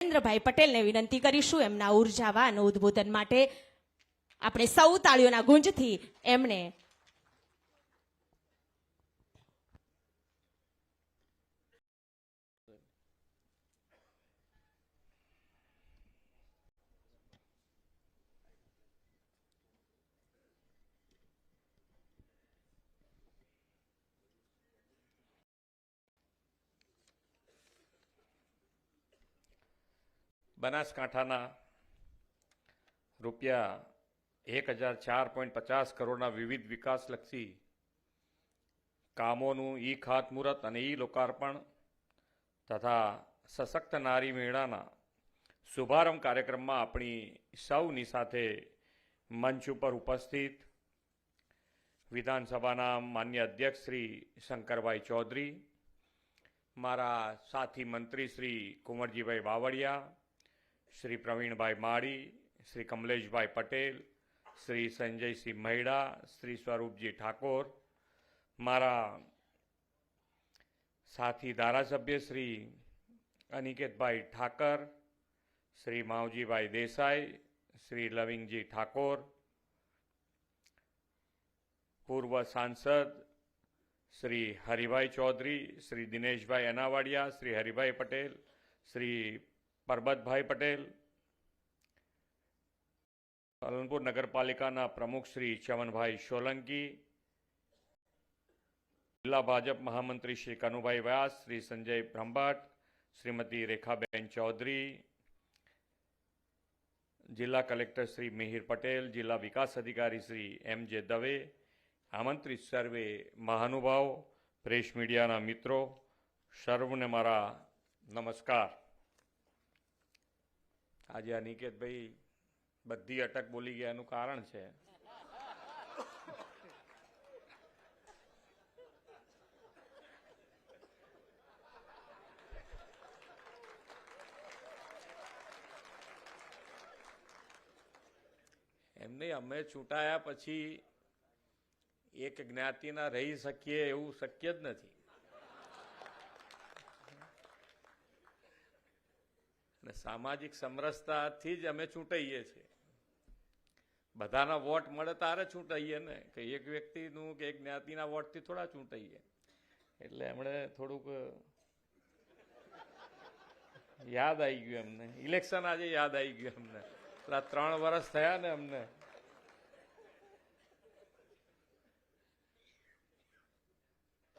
નરેન્દ્રભાઈ પટેલને વિનંતી કરીશું એમના ઉર્જાવાન ઉદ્બોધન માટે. આપણે સૌ તાળીઓના ગુંજથી એમને બનાસકાંઠાના રૂપિયા એક હજાર ચાર પોઈન્ટ પચાસ કરોડના વિવિધ વિકાસલક્ષી કામોનું ઈ ખાતમુહૂર્ત અને ઈ લોકાર્પણ તથા સશક્ત નારી મેળાના શુભારંભ કાર્યક્રમમાં આપણી સૌની સાથે મંચ ઉપર ઉપસ્થિત વિધાનસભાના માન્ય અધ્યક્ષ શ્રી શંકરભાઈ ચૌધરી, મારા સાથી મંત્રી શ્રી કુંવરજીભાઈ બાવળિયા શ્રી પ્રવીણભાઈ માળી શ્રી કમલેશભાઈ પટેલ શ્રી સંજયસિંહ મહિડા શ્રી સ્વરૂપજી ઠાકોર મારા સાથી ધારાસભ્ય શ્રી અનિકેતભાઈ ઠાકર શ્રી માવજીભાઈ દેસાઈ શ્રી લવિંગજી ઠાકોર પૂર્વ સાંસદ શ્રી હરિભાઈ ચૌધરી શ્રી દિનેશભાઈ અનાવાડિયા શ્રી હરિભાઈ પટેલ શ્રી પરબતભાઈ પટેલ પાલનપુર નગરપાલિકાના પ્રમુખ શ્રી ચવનભાઈ સોલંકી જિલ્લા ભાજપ મહામંત્રી શ્રી કનુભાઈ વ્યાસ શ્રી સંજય બ્રહ્મભટ્ટ શ્રીમતી રેખાબેન ચૌધરી જિલ્લા કલેક્ટર શ્રી મિહિર પટેલ જિલ્લા વિકાસ અધિકારી શ્રી એમ જે દવે આમંત્રિત સર્વે મહાનુભાવો પ્રેસ મીડિયાના મિત્રો સર્વને મારા નમસ્કાર આજે અનિકેતભાઈ નિકેતભાઈ બધી અટક બોલી ગયા એનું કારણ છે. એમને અમે ચૂંટાયા પછી એક જ્ઞાતિના રહી શકીએ એવું શક્ય જ નથી. અને સામાજિક સમરસતાથી જ અમે ચૂંટાઈએ છીએ. બધાના વોટ મળે તારે ચૂંટાઈએ ને? કે એક વ્યક્તિનું કે એક જ્ઞાતિના વોટથી થોડા ચૂંટાઈએ. એટલે એમણે થોડુંક યાદ આવી ગયું એમને. ઇલેક્શન આજે યાદ આવી ગયું એમને. પેલા ત્રણ વર્ષ થયા ને અમને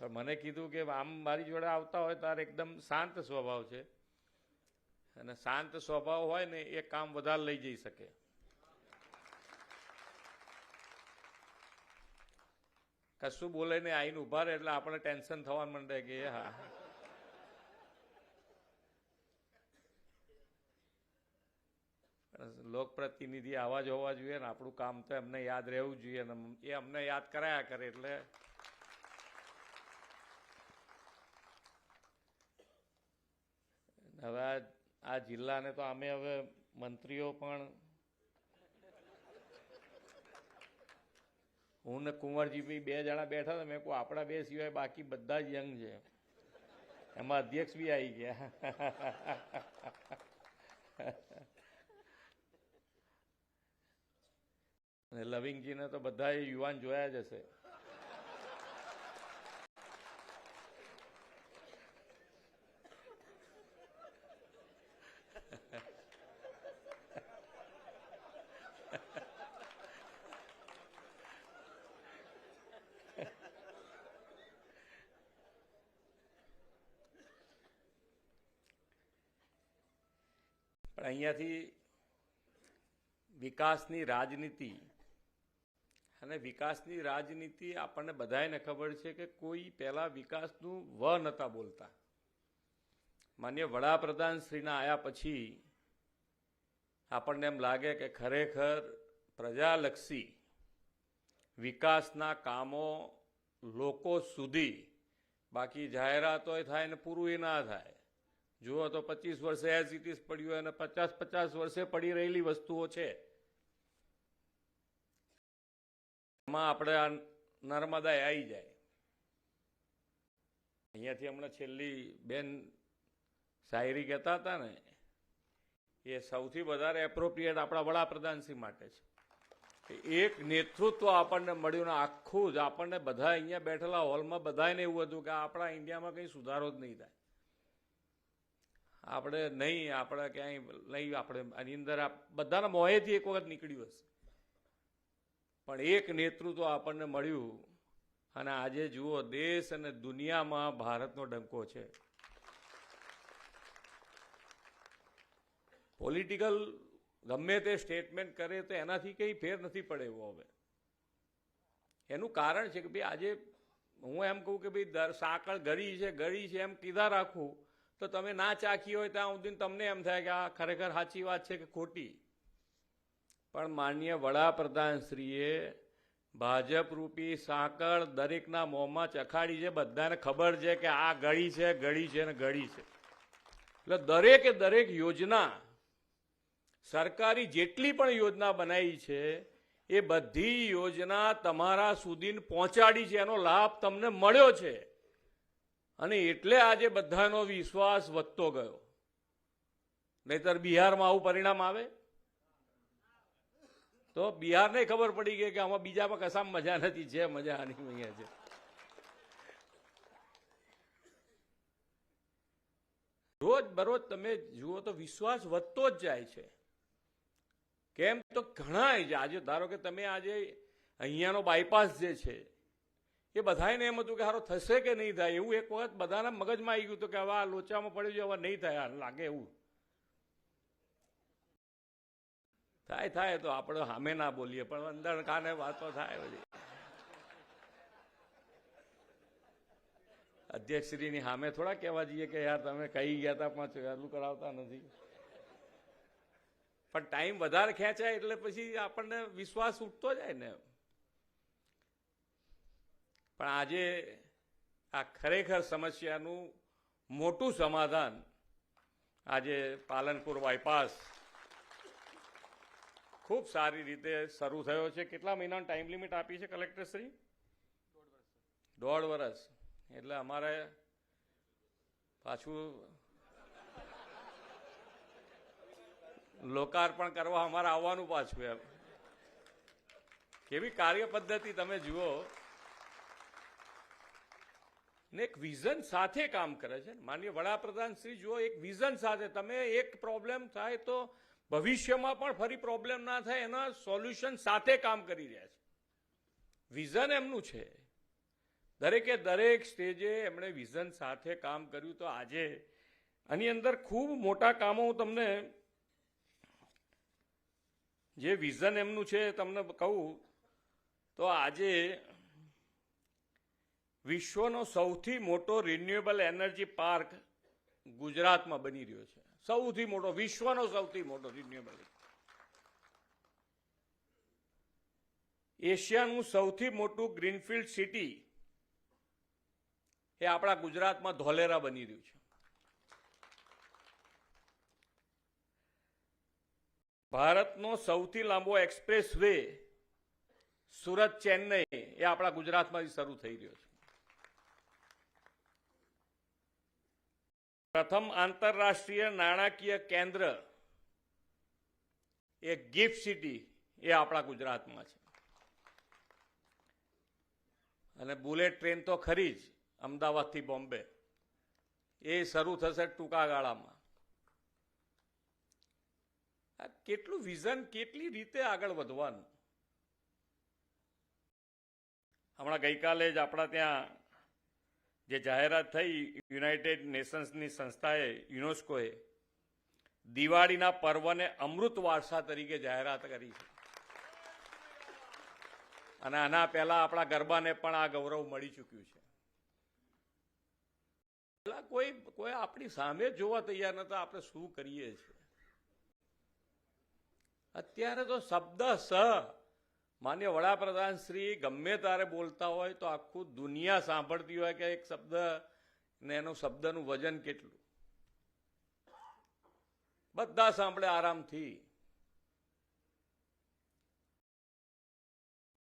મને કીધું કે આમ મારી જોડે આવતા હોય તારે એકદમ શાંત સ્વભાવ છે. અને શાંત સ્વભાવ હોય ને એ કામ વધારે લઈ જઈ શકે. કશું બોલે ને આઈને ઊભા રહે એટલે આપણે ટેન્શન થવા માંડે કે હા. લોકપ્રતિનિધિ આવા જ હોવા જોઈએ ને આપણું કામ તો એમને યાદ રહેવું જોઈએ ને એ અમને યાદ કરાયા કરે એટલે. હવે આ જિલ્લાને તો અમે હવે મંત્રીઓ પણ. હું ને કુંવરજી ભાઈ બે જણા બેઠા હતા, મેં કહું, આપણા બે સિવાય બાકી બધા જ યંગ છે. એમાં અધ્યક્ષ બી આવી ગયા. અને લવિંગજીને તો બધા યુવાન જોયા જ હશે. અહીંયાથી વિકાસની રાજનીતિ અને વિકાસની રાજનીતિ આપણને બધાને ખબર છે કે કોઈ પહેલાં વિકાસનું વ નહોતા બોલતા. માન્ય વડાપ્રધાન શ્રીના આવ્યા પછી આપણને એમ લાગે કે ખરેખર પ્રજાલક્ષી વિકાસના કામો લોકો સુધી, બાકી જાહેરાતોય થાય ને પૂરું ના થાય. જુઓ તો પચીસ વર્ષે એઝ ઇટ ઇઝ પડ્યું અને પચાસ પચાસ વર્ષે પડી રહેલી વસ્તુઓ છે. એમાં આપણે આ નર્મદા આવી જાય. અહીંયાથી હમણાં છેલ્લી બેન શાયરી કહેતા હતા ને, એ સૌથી વધારે એપ્રોપ્રિએટ આપણા વડાપ્રધાનશ્રી માટે છે. એક નેતૃત્વ આપણને મળ્યું ને આખું જ આપણને બધા અહીંયા બેઠેલા હોલમાં બધાને એવું હતું કે આપણા ઇન્ડિયામાં કંઈ સુધારો જ નહીં થાય. આપણે નહીં, આપણે ક્યાંય નહીં, આપણે આની અંદર આ બધાના મોહેથી એક વખત નીકળ્યું હશે. પણ એક નેતૃત્વ આપણને મળ્યું. અને આજે જુઓ, દેશ અને દુનિયામાં ભારતનો ડંકો છે. પોલિટિકલ ગમે તે સ્ટેટમેન્ટ કરે તો એનાથી કંઈ ફેર નથી પડે એવો હવે. એનું કારણ છે કે ભાઈ આજે હું એમ કહું કે ભાઈ સાંકળ ગળી છે ગળી છે એમ કીધા રાખું. તો તમે ના ચાખી હોય ત્યાં સુધી તમને એમ થાય કે આ ખરેખર સાચી વાત છે કે ખોટી? પણ માન્ય વડાપ્રધાનશ્રીએ ભાજપ રૂપી સાંકળ દરેકના મોંમાં ચખાડી છે. બધાને ખબર છે કે આ ગળી છે ગળી છે ને ગળી છે. એટલે દરેકે દરેક યોજના સરકારી જેટલી પણ યોજના બનાવી છે, એ બધી યોજના તમારા સુધી પહોંચાડી છે. એનો લાભ તમને મળ્યો છે. અને એટલે આજે બધાનો વિશ્વાસ વધતો ગયો. નહીતર બિહારમાં આવું પરિણામ આવે? તો બિહારને ખબર પડી ગઈ કે આમાં બીજામાં કશામાં મજા નથી છે મજા આની અહીંયા છે. રોજ બરોજ તમે જુઓ તો વિશ્વાસ વધતો જ જાય છે. કેમ તો ઘણા આજે ધારો કે તમે આજે અહીંયાનો બાયપાસ જે છે એ બધાને એમ હતું કે હારો થશે કે નહીં થાય? એવું એક વખત બધાના મગજમાં આવી ગયું હતું કે હવે આ લોચામાં પડ્યું છે, હવે નહીં થાય લાગે એવું. થાય થાય તો આપણે સામે ના બોલીએ, પણ અંદર કાને વાતો થાય બધી. અધ્યક્ષશ્રીની સામે થોડા કહેવા જઈએ કે યાર તમે કહી ગયા હતા પણ વહેલું કરાવતા નથી. પણ ટાઈમ વધારે ખેંચાય એટલે પછી આપણને વિશ્વાસ ઉઠતો જાય ને. પણ આજે આ ખરેખર સમસ્યાનું મોટું સમાધાન આજે પાલનપુર બાયપાસ ખૂબ સારી રીતે શરૂ થયો છે. કેટલા મહિનાનો ટાઈમ લિમિટ આપી છે કલેક્ટરશ્રી દોઢ વર્ષ. એટલે અમારે પાછું લોકાર્પણ કરવા અમારે આવવાનું પાછું એમ. કેવી કાર્ય પદ્ધતિ તમે જુઓ. ને એક વિઝન સાથે કામ કરે છે. માનીય વડાપ્રધાન શ્રી, જુઓ, એક વિઝન સાથે. તમે એક પ્રોબ્લેમ થાય તો ભવિષ્યમાં પણ ફરી પ્રોબ્લેમ ના થાય, એના સોલ્યુશન સાથે કામ કરી રહ્યા છે. વિઝન એમનું છે. દરેકે દરેક સ્ટેજે એમણે વિઝન સાથે કામ કર્યું તો આજે આની અંદર ખૂબ મોટા કામો હું તમને જે વિઝન એમનું છે તમને કહું તો આજે વિશ્વનો સૌથી મોટો રિન્યુએબલ એનર્જી પાર્ક ગુજરાતમાં બની રહ્યો છે. સૌથી મોટો, વિશ્વનો સૌથી મોટો રિન્યુએબલ એશિયાનું સૌથી મોટું ગ્રીનફિલ્ડ સિટી એ આપણા ગુજરાતમાં ધોલેરા બની રહ્યું છે. ભારતનો સૌથી લાંબો એક્સપ્રેસ વે સુરત ચેન્નઈ એ આપણા ગુજરાતમાંથી શરૂ થઈ રહ્યો છે. પ્રથમ આંતરરાષ્ટ્રીય નાણાકીય કેન્દ્ર એ ગિફ્ટ સિટી એ આપણા ગુજરાતમાં છે. અને બુલેટ ટ્રેન તો ખરી જ અમદાવાદથી બોમ્બે. એ શરૂ થશે ટૂંકા ગાળામાં આ કેટલું વિઝન, કેટલી રીતે આગળ વધવાનું? હમણાં ગઈકાલે જ આપણા ત્યાં જે જાહેરાત થઈ યુનાઇટેડ નેશન્સની સંસ્થાએ, યુનેસ્કોએ, દિવાળીના પર્વને અમૃત વારસા તરીકે જાહેરાત કરી છે. અને આના પહેલા આપણા ગરબાને પણ આ ગૌરવ મળી ચૂક્યું છે. પેલા કોઈ કોઈ આપણી સામે જોવા તૈયાર નતા આપણે શું કરીએ છીએ? અત્યારે તો શબ્દ સ માન્ય વડાપ્રધાન શ્રી, ગમે તારે બોલતા હોય તો આખું દુનિયા સાંભળતી હોય કે એક શબ્દ ને એનું શબ્દનું વજન કેટલું. બધા સાંભળે આરામથી.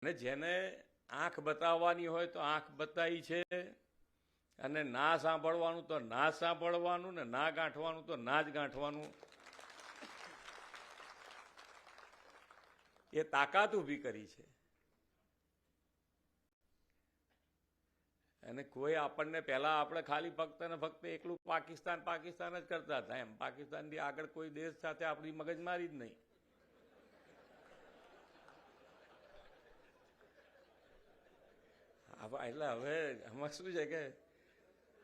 અને જેને આંખ બતાવવાની હોય તો આંખ બતાવી છે. અને ના સાંભળવાનું તો ના સાંભળવાનું ને ના ગાંઠવાનું તો ના જ ગાંઠવાનું. એ તાકાત ઊભી કરી છે. અને કોઈ આપણને પહેલા આપણે ખાલી ફક્ત ને ફક્ત એકલું પાકિસ્તાન પાકિસ્તાન જ કરતા હતા એમ. પાકિસ્તાનથી આગળ કોઈ દેશ સાથે આપણી મગજમારી જ નહીં. એટલે હવે એમાં શું છે કે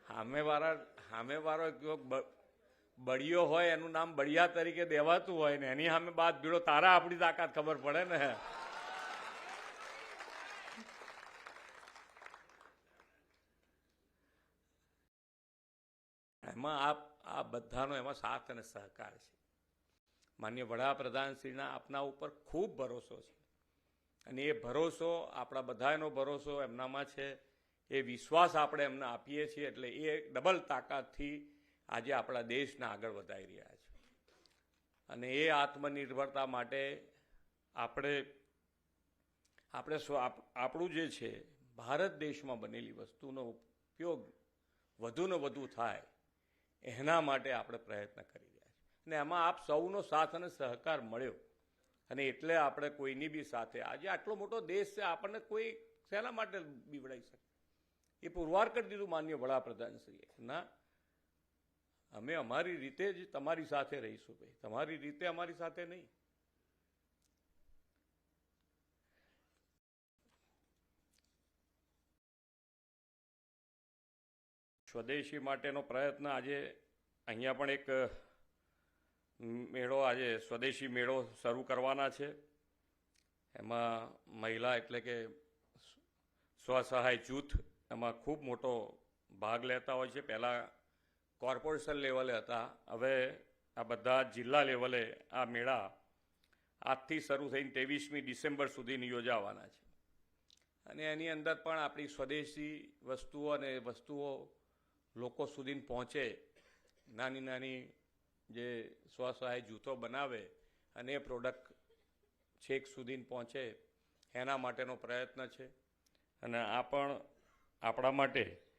સામેવાળા સામેવાળો બળિયો હોય, એનું નામ બળિયા તરીકે દેવાતું હોય ને, એની સામે બાદ ભીડો તારા આપણી તાકાત ખબર પડે ને. એમાં આપ, આ બધાનો એમાં સાથ અને સહકાર છે. માન્ય વડાપ્રધાનશ્રીના આપના ઉપર ખૂબ ભરોસો છે. અને એ ભરોસો, આપણા બધાનો ભરોસો એમનામાં છે. એ વિશ્વાસ આપણે એમને આપીએ છીએ, એટલે એ ડબલ તાકાતથી આજે આપણા દેશને આગળ વધારી રહ્યા છે. અને એ આત્મનિર્ભરતા માટે આપણે આપણે આપણું જે છે, ભારત દેશમાં બનેલી વસ્તુનો ઉપયોગ વધુને વધુ થાય, એના માટે આપણે પ્રયત્ન કરી રહ્યા છીએ અને એમાં આપ સૌનો સાથ અને સહકાર મળ્યો. અને એટલે આપણે કોઈની બી સાથે, આજે આટલો મોટો દેશ છે, આપણને કોઈ શેના માટે બીવડાવી શકે? એ પુરવાર કરી દીધું માન્ય વડાપ્રધાનશ્રીએ. ના અમે અમારી રીતે જ તમારી સાથે રહીશું ભાઈ. તમારી રીતે અમારી સાથે નહીં. સ્વદેશી માટેનો પ્રયત્ન આજે અહીંયા પણ એક મેળો આજે સ્વદેશી મેળો શરૂ કરવાના છે. એમાં મહિલા એટલે કે સ્વસહાય જૂથ એમાં ખૂબ મોટો ભાગ લેતા હોય છે. પહેલાં કોર્પોરેશન લેવલે હતા. હવે આ બધા જિલ્લા લેવલે આ મેળા આજથી શરૂ થઈને ત્રેવીસમી ડિસેમ્બર સુધીની યોજાવાના છે. અને એની અંદર પણ આપણી સ્વદેશી વસ્તુઓ અને વસ્તુઓ લોકો સુધી પહોંચે. નાની નાની જે સ્વસહાય જૂથો બનાવે અને એ પ્રોડક્ટ છેક સુધી પહોંચે એના માટેનો પ્રયત્ન છે. અને આ પણ આપણા માટે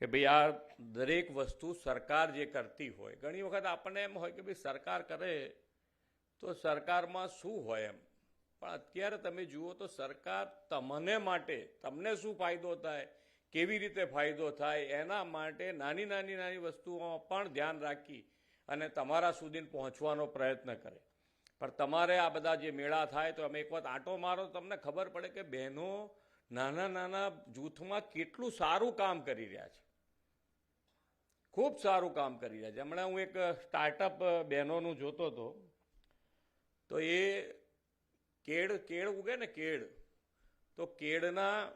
કે ભાઈ આ દરેક વસ્તુ સરકાર જે કરતી હોય, ઘણી વખત આપણને એમ હોય કે ભાઈ સરકાર કરે તો સરકારમાં શું હોય એમ. પણ અત્યારે તમે જુઓ તો સરકાર તમને માટે તમને શું ફાયદો થાય, કેવી રીતે ફાયદો થાય, એના માટે નાની નાની નાની વસ્તુઓમાં પણ ધ્યાન રાખી અને તમારા સુધી પહોંચવાનો પ્રયત્ન કરે. પણ તમારે આ બધા જે મેળા થાય તો અમે એક વખત આંટો મારો તમને ખબર પડે કે બહેનો નાના નાના જૂથમાં કેટલું સારું કામ કરી રહ્યા છે. ખૂબ સારું કામ કરી રહ્યા છે. હમણાં હું એક સ્ટાર્ટઅપ બહેનોનું જોતો હતો. તો એ કેળ કેળ ઉગે ને કેળ. તો કેળના,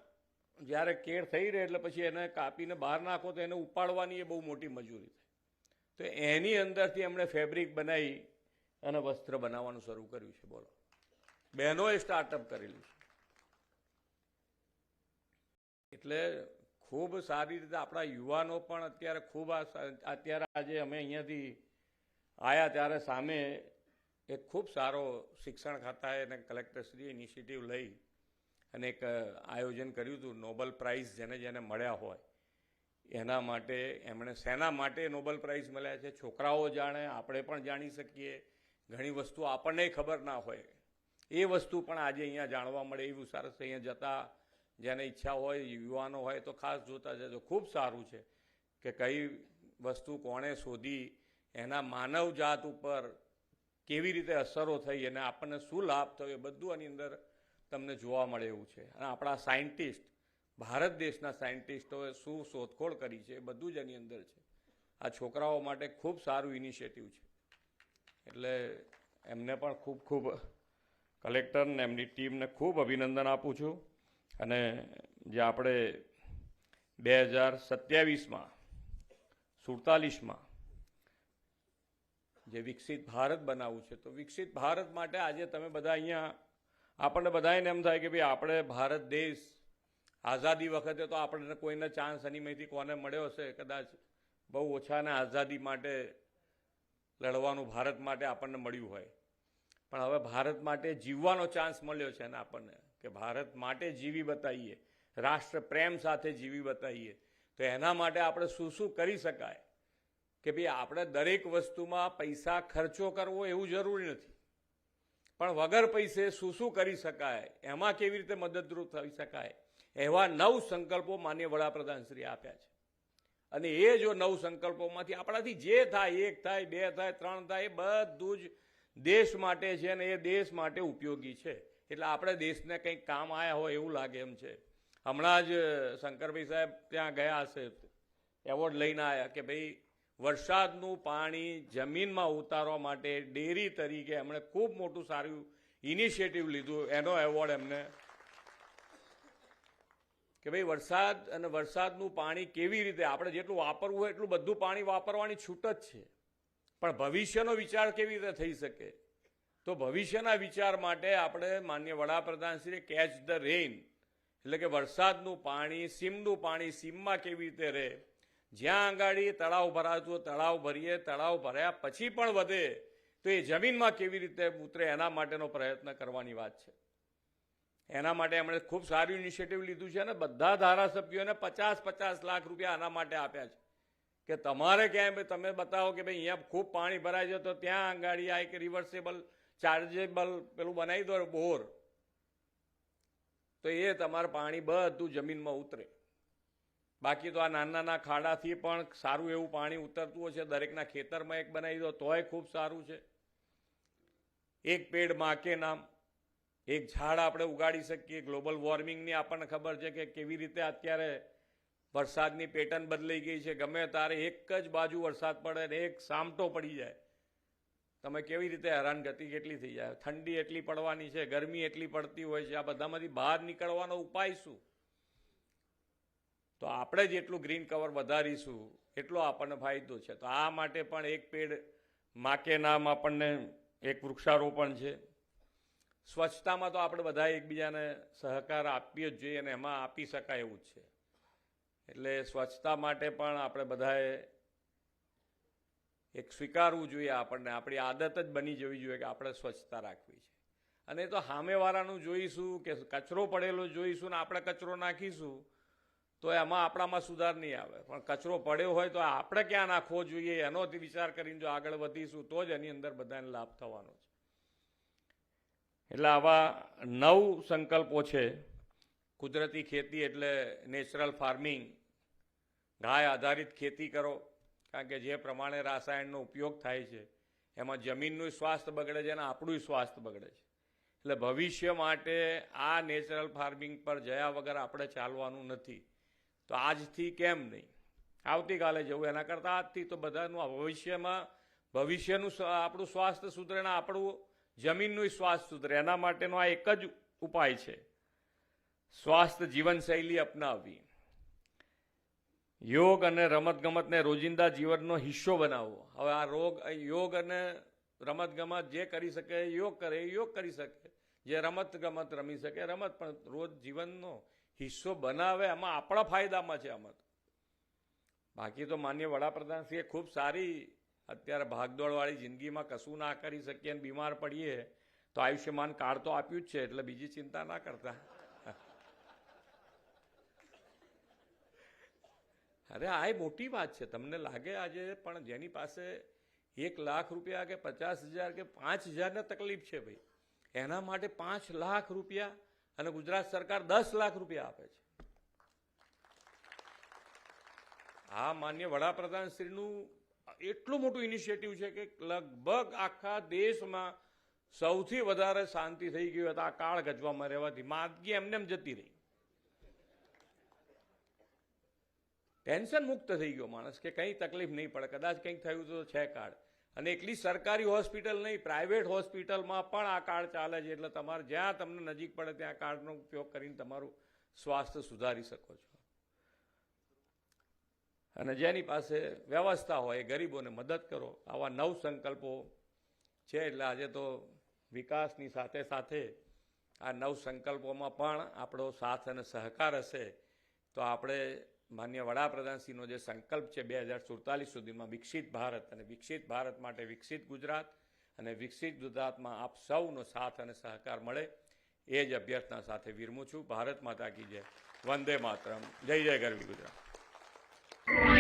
જ્યારે કેળ થઈ રહે એટલે પછી એને કાપીને બહાર નાખો તો એને ઉપાડવાની એ બહુ મોટી મજૂરી થાય. તો એની અંદરથી એમણે ફેબ્રિક બનાવી અને વસ્ત્ર બનાવવાનું શરૂ કર્યું છે. બોલો. બહેનોએ સ્ટાર્ટઅપ કરેલું છે. એટલે ખૂબ સારી રીતે આપણા યુવાનો પણ અત્યારે ખૂબ અત્યારે આજે અમે અહીંયાથી આવ્યા ત્યારે સામે એક ખૂબ સારો શિક્ષણ ખાતાએ અને કલેક્ટરશ્રીએ ઇનિશિયેટિવ લઈ અને એક આયોજન કર્યું હતું નોબલ પ્રાઇઝ જેને જેને મળ્યા હોય. એના માટે એમણે શેના માટે નોબલ પ્રાઇઝ મળ્યા છે. છોકરાઓ જાણે, આપણે પણ જાણી શકીએ. ઘણી વસ્તુ આપણને ખબર ના હોય. એ વસ્તુ પણ આજે અહીંયા જાણવા મળે. એવું સરસ અહીંયા જતા જેને ઈચ્છા હોય, યુવાનો હોય, તો ખાસ જોતા જજો ખૂબ સારું છે કે કઈ વસ્તુ કોણે શોધી, એના માનવજાત ઉપર કેવી રીતે અસરો થઈ અને આપણને શું લાભ થયો, એ બધું આની અંદર તમને જોવા મળે એવું છે. અને આપણા સાયન્ટિસ્ટ, ભારત દેશના સાયન્ટિસ્ટોએ શું શોધખોળ કરી છે, એ બધું જ એની અંદર છે. આ છોકરાઓ માટે ખૂબ સારું ઇનિશિયેટિવ છે. એટલે એમને પણ ખૂબ ખૂબ કલેક્ટરને, એમની ટીમને ખૂબ અભિનંદન આપું છું. અને જે આપણે બે હજાર સત્યાવીસમાં, સુડતાલીસમાં જે વિકસિત ભારત બનાવવું છે, તો વિકસિત ભારત માટે આજે તમે બધા અહીંયા, આપણને બધાને એમ થાય કે ભાઈ આપણે ભારત દેશ આઝાદી વખતે તો આપણને કોઈને ચાન્સ અનિમયથી કોને મળ્યો હશે? કદાચ બહુ ઓછાને આઝાદી માટે લડવાનું ભારત માટે આપણને મળ્યું હોય. પણ હવે ભારત માટે જીવવાનો ચાન્સ મળ્યો છે ને આપણને. કે ભારત માટે જીવી બતાવીએ રાષ્ટ્ર પ્રેમ સાથે જીવી બતાવીએ તો એના માટે આપણે શું શું કરી શકાય? કે ભાઈ આપણે દરેક વસ્તુમાં પૈસા ખર્ચો કરવો એવું જરૂરી નથી. પણ વગર પૈસે શું શું કરી શકાય? એમાં કેવી રીતે મદદરૂપ થઈ શકાય? એવા નવ સંકલ્પો માન્ય વડાપ્રધાન શ્રી આપ્યા છે. અને એ જો નવ સંકલ્પોમાંથી આપણાથી જે થાય, એક થાય, બે થાય, ત્રણ થાય, એ બધું જ દેશ માટે છે અને એ દેશ માટે ઉપયોગી છે. એટલે આપણે દેશને કંઈક કામ આવ્યા હોય એવું લાગે એમ છે. હમણાં જ શંકરભાઈ સાહેબ ત્યાં ગયા હશે, એવોર્ડ લઈને આવ્યા કે ભાઈ, વરસાદનું પાણી જમીનમાં ઉતારવા માટે ડેરી તરીકે એમણે ખૂબ મોટું સારું ઇનિશિયેટિવ લીધું, એનો એવોર્ડ એમને. કે ભાઈ, વરસાદ અને વરસાદનું પાણી કેવી રીતે, આપણે જેટલું વાપરવું હોય એટલું બધું પાણી વાપરવાની છૂટ જ છે. પણ ભવિષ્યનો વિચાર કેવી રીતે થઈ શકે? તો ભવિષ્યના વિચાર માટે આપણે માન્ય વડાપ્રધાન શ્રી કેચ ધ રેઇન એટલે કે વરસાદનું પાણી, સીમનું પાણી સીમમાં કેવી રીતે રહે? જ્યાં આંગાડી તળાવ ભરાતું તળાવ ભરીએ, તળાવ ભર્યા પછી પણ વધે, તો એ જમીનમાં કેવી રીતે ઉતરે, એના માટેનો પ્રયત્ન કરવાની વાત છે. એના માટે એમણે ખૂબ સારું ઇનિશિયેટિવ લીધું છે અને બધા ધારાસભ્યોને પચાસ પચાસ લાખ રૂપિયા આના માટે આપ્યા છે. કે તમારે ક્યાંય તમે બતાવો કે ભાઈ અહીંયા ખૂબ પાણી ભરાય છે, તો ત્યાં આંગાડી આ એક રિવર્સેબલ ચાર્જેબલ પેલું બનાવી દો બોર. તો એ તમારે પાણી બધું જમીનમાં ઉતરે. બાકી તો આ નાના નાના ખાડાથી પણ સારું એવું પાણી ઉતરતું હશે દરેકના ખેતરમાં એક બનાવી દો, તોય ખૂબ સારું છે. એક પેડ માકે નામ, એક ઝાડ આપણે ઉગાડી શકીએ. ગ્લોબલ વોર્મિંગની આપણને ખબર છે કે કેવી રીતે અત્યારે વરસાદની પેટર્ન બદલાઈ ગઈ છે. ગમે તારે એક જ બાજુ વરસાદ પડે ને એક સામટો પડી જાય. તમે કેવી રીતે હેરાનગતિ કેટલી થઈ જાય? ઠંડી એટલી પડવાની છે, ગરમી એટલી પડતી હોય છે, આ બધામાંથી બહાર નીકળવાનો ઉપાય શું? તો આપણે જેટલું ગ્રીન કવર વધારીશું, એટલો આપણને ફાયદો છે. તો આ માટે પણ એક પેડ માકે નામ આપણને એક વૃક્ષારોપણ છે. સ્વચ્છતામાં તો આપણે બધા એકબીજાને સહકાર આપીએ જ જોઈએ અને એમાં આપી શકાય એવું જ છે. એટલે સ્વચ્છતા માટે પણ આપણે બધાએ એક સ્વીકારવું જોઈએ આપણને. આપણી આદત જ બની જવી જોઈએ કે આપણે સ્વચ્છતા રાખવી છે. અને એ તો સામેવાળાનું જોઈશું કે કચરો પડેલો જોઈશું ને આપણે કચરો નાખીશું, તો એમાં આપણામાં સુધાર નહીં આવે. પણ કચરો પડ્યો હોય તો આપણે ક્યાં નાખવો જોઈએ? એનો વિચાર કરીને જો આગળ વધીશું તો જ એની અંદર બધાને લાભ થવાનો છે. એટલે આવા નવ સંકલ્પો છે. કુદરતી ખેતી એટલે નેચરલ ફાર્મિંગ. ગાય આધારિત ખેતી કરો. કારણ કે જે પ્રમાણે રાસાયણનો ઉપયોગ થાય છે, એમાં જમીનનું સ્વાસ્થ્ય બગડે છે અને આપણું સ્વાસ્થ્ય બગડે છે. એટલે ભવિષ્ય માટે આ નેચરલ ફાર્મિંગ પર જયા વગર આપણે ચાલવાનું નથી. તો આજથી કેમ નહીં? આવતીકાલે જવું, એના કરતાં આજથી તો બધાનું ભવિષ્યમાં, ભવિષ્યનું આપણું સ્વાસ્થ્ય સુધરે ને આપણું જમીનનું સ્વાસ્થ્ય સુધરે, એના માટેનો આ એક જ ઉપાય છે. સ્વાસ્થ્ય જીવનશૈલી અપનાવવી. યોગ અને રમતગમતને રોજિંદા જીવનનો હિસ્સો બનાવવો. હવે આ રોગ યોગ અને રમતગમત જે કરી શકે યોગ કરે યોગ કરી શકે. જે રમત ગમત રમી શકે, રમત પણ રોજ જીવનનો હિસ્સો બનાવે એમાં આપણા ફાયદામાં છે આમાં. બાકી તો માન્ય વડાપ્રધાનશ્રીએ ખૂબ સારી અત્યારે ભાગદોડવાળી જિંદગીમાં કશું ના કરી શકીએ અને બીમાર પડીએ, તો આયુષ્યમાન કાર્ડ તો આપ્યું જ છે, એટલે બીજી ચિંતા ના કરતા. અરે, આ મોટી વાત છે. તમને લાગે આજે પણ જેની પાસે એક લાખ રૂપિયા કે પચાસ હજાર કે પાંચ હજારને તકલીફ છે ભાઈ? એના માટે પાંચ લાખ રૂપિયા અને ગુજરાત સરકાર દસ લાખ રૂપિયા આપે છે. આ માન્ય વડાપ્રધાન શ્રીનું એટલું મોટું ઇનિશિયેટિવ છે કે લગભગ આખા દેશમાં સૌથી વધારે શાંતિ થઈ ગઈ હતા. આ કાળ ગજવામાં રહેવાથી. માદગી એમને એમ જતી રહી. ટેન્શન મુક્ત થઈ ગયો માણસ કે કંઈ તકલીફ નહીં પડે. કદાચ કંઈક થયું તો છે કાર્ડ અને એટલી સરકારી હોસ્પિટલ નહીં, પ્રાઇવેટ હોસ્પિટલમાં પણ આ કાર્ડ ચાલે છે. એટલે તમારે જ્યાં તમને નજીક પડે ત્યાં કાર્ડનો ઉપયોગ કરીને તમારું સ્વાસ્થ્ય સુધારી શકો છો. અને જેની પાસે વ્યવસ્થા હોય એ ગરીબોને મદદ કરો. આવા નવ સંકલ્પો છે એટલે આજે તો વિકાસની સાથે સાથે આ નવ સંકલ્પોમાં પણ આપણો સાથ અને સહકાર હશે તો આપણે માન્ય વડાપ્રધાનશ્રીનો જે સંકલ્પ છે બે હજાર સુડતાલીસ સુધીમાં વિકસિત ભારત અને વિકસિત ભારત માટે વિકસિત ગુજરાત અને વિકસિત ગુજરાતમાં આપ સૌનો સાથ અને સહકાર મળે, એ જ અભ્યર્થના સાથે વિરમું છું. ભારત માતા કી જય. વંદે માતરમ. જય જય ગરવી ગુજરાત.